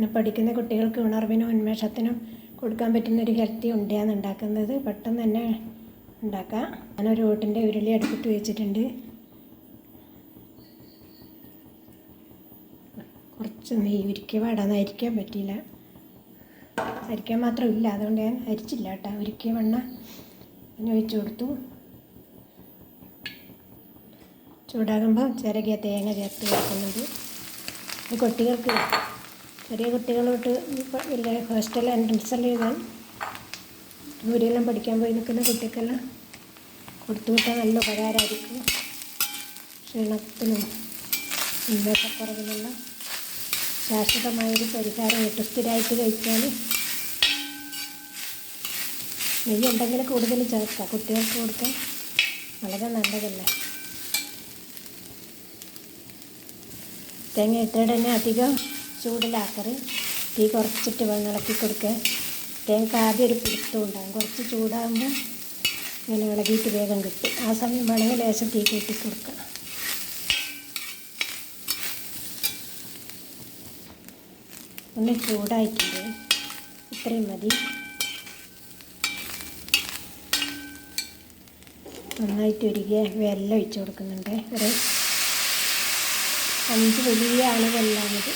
ഇന്ന് പഠിക്കുന്ന കുട്ടികൾക്ക് ഉണർവിനും ഉന്മേഷത്തിനും കൊടുക്കാൻ പറ്റുന്ന ഒരു ഹെൽത്തി ഉണ്ടയാണ് ഉണ്ടാക്കുന്നത്. പെട്ടെന്ന് തന്നെ ഉണ്ടാക്കാം. ഞാനൊരു ഓട്ടിന്റെ ഉരുളി അടുപ്പിട്ട് വെച്ചിട്ടുണ്ട്. കുറച്ച് നെയ്യ് ഉരുക്കി വേടാന്ന് അരിക്കാൻ പറ്റിയില്ല. അരിക്കാൻ മാത്രമില്ല. അതുകൊണ്ട് ഞാൻ അരിച്ചില്ല കേട്ടോ. ഉരുക്കിയ വെണ്ണ പിന്നെ ഒഴിച്ചു കൊടുത്തു. ചൂടാകുമ്പോൾ ചിരകിയ തേങ്ങ ചേർത്ത് വെക്കുന്നത്. ഇത് കുട്ടികൾക്ക് ചെറിയ കുട്ടികളോട്ട് തൊട്ട് വലിയ ഹോസ്റ്റൽ എൻട്രൻസ് എല്ലാം എഴുതാൻ. ദൂരെയെല്ലാം പഠിക്കാൻ പോയി നിൽക്കുന്ന കുട്ടിക്കെല്ലാം കൊടുത്തു വിട്ടാൽ നല്ല ഉപകാരമായിരിക്കും ക്ഷീണത്തിനും ഉന്മേഷക്കുറവിനെല്ലാം ശാശ്വതമായൊരു പരിഹാരം കിട്ടും സ്ഥിരമായിട്ട് കഴിക്കാൻ നെയ്യ് ഉണ്ടെങ്കിൽ കൂടുതൽ ചേർക്കാം. കുട്ടികൾക്ക് കൊടുക്കാൻ വളരെ നല്ലതല്ലേ? തേങ്ങ ഇട്ടിട്ട് തന്നെ അധികം ചൂടിലാക്കറ് തീ കുറച്ചിട്ട് ഇളക്കി കൊടുക്കുക. തേങ്ങ ആദ്യം ഒരു പിടുത്തം ഉണ്ടാകും. കുറച്ച് ചൂടാകുമ്പോൾ ഇങ്ങനെ ഇളകിയിട്ട് വേഗം കിട്ടും. ആ സമയം വേണമെങ്കിൽ ലേശം തീ കൂട്ടി കൊടുക്കുക ഒന്ന് ചൂടായിട്ടുണ്ട്. ഇത്രയും മതി. നന്നായിട്ട് ഒരുകിയ വെല്ലം ഒഴിച്ചു കൊടുക്കുന്നുണ്ട്. ഒരു അഞ്ച് വലിയ അളവെല്ലാം വെല്ലാമത്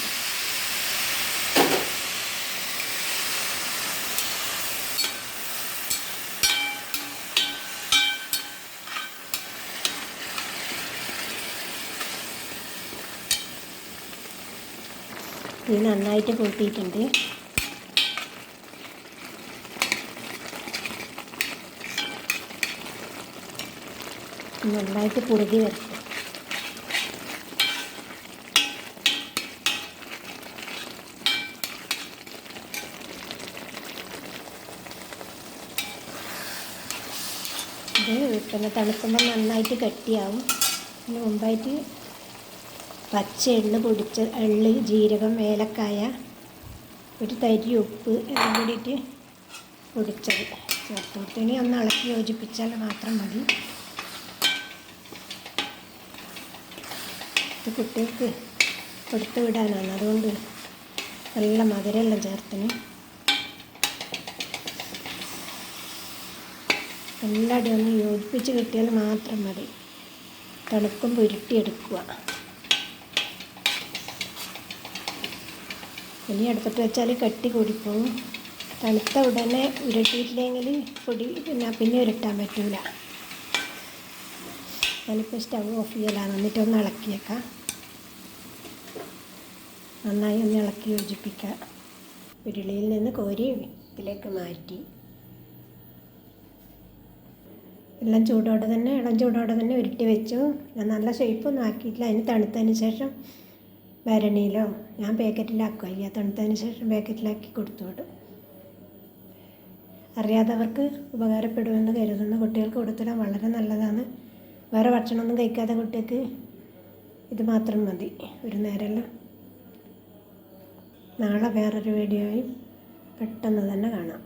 ഇത് നന്നായിട്ട് കൂട്ടിയിട്ടുണ്ട്. നന്നായിട്ട് കുറുകി വരട്ടെ. ഇത് പിന്നെ തണുക്കുമ്പോൾ നന്നായിട്ട് കട്ടിയാവും. അതിന് മുമ്പായിട്ട് പച്ച എള്ള് പൊടിച്ച എള്ള് ജീരകം ഏലക്കായ ഒരു തരി ഉപ്പ് എല്ലാം കൂടിയിട്ട് പൊടിച്ചത്. ചേർത്ത് ഒന്ന് ഇളക്കി യോജിപ്പിച്ചാൽ മാത്രം മതി. ഇത് കുട്ടികൾക്ക് കൊടുത്തു വിടാനാണ്. അതുകൊണ്ട് നല്ല മധുരമെല്ലാം ചേർത്തിന്. എല്ലാവരും ഒന്ന് യോജിപ്പിച്ച് കിട്ടിയാൽ മാത്രം മതി. തണുക്കുമ്പോൾ ഉരുട്ടിയെടുക്കുക. ഇനി അടുപ്പത്ത് വെച്ചാൽ കട്ടി കൂടിപ്പോവും. തണുത്ത ഉടനെ ഉരുട്ടിയിട്ടില്ലെങ്കിൽ പൊടി പിന്നെ പിന്നെ ഉരുട്ടാൻ പറ്റൂല. ഞാനിപ്പോൾ സ്റ്റവ് ഓഫ് ചെയ്യലാണ് എന്നിട്ട് ഒന്ന് ഇളക്കിയേക്കാം. നന്നായി ഒന്ന് ഇളക്കി യോജിപ്പിക്കുക ഉരുളിയിൽ നിന്ന് കോരി ഇതിലേക്ക് മാറ്റി. എല്ലാം ചൂടോടെ തന്നെ ഇളം ചൂടോടെ തന്നെ ഉരുട്ടി വെച്ചു. ഞാൻ നല്ല ഷേപ്പൊന്നും ആക്കിയിട്ടില്ല. അതിന് തണുത്തതിന് ശേഷം ഭരണിയിലോ? ഞാൻ പാക്കറ്റിലാക്കും അയ്യ തണുത്തതിന് ശേഷം പാക്കറ്റിലാക്കി കൊടുത്തു വിടും അറിയാത്തവർക്ക് ഉപകാരപ്പെടുമെന്ന് കരുതുന്ന കുട്ടികൾക്ക് കൊടുത്തിടാൻ വളരെ നല്ലതാണ്. വേറെ ഭക്ഷണമൊന്നും കഴിക്കാത്ത കുട്ടിക്ക് ഇത് മാത്രം മതി. ഒരു നേരമെല്ലാം നാളെ വേറൊരു വീഡിയോയും പെട്ടെന്ന് തന്നെ കാണാം.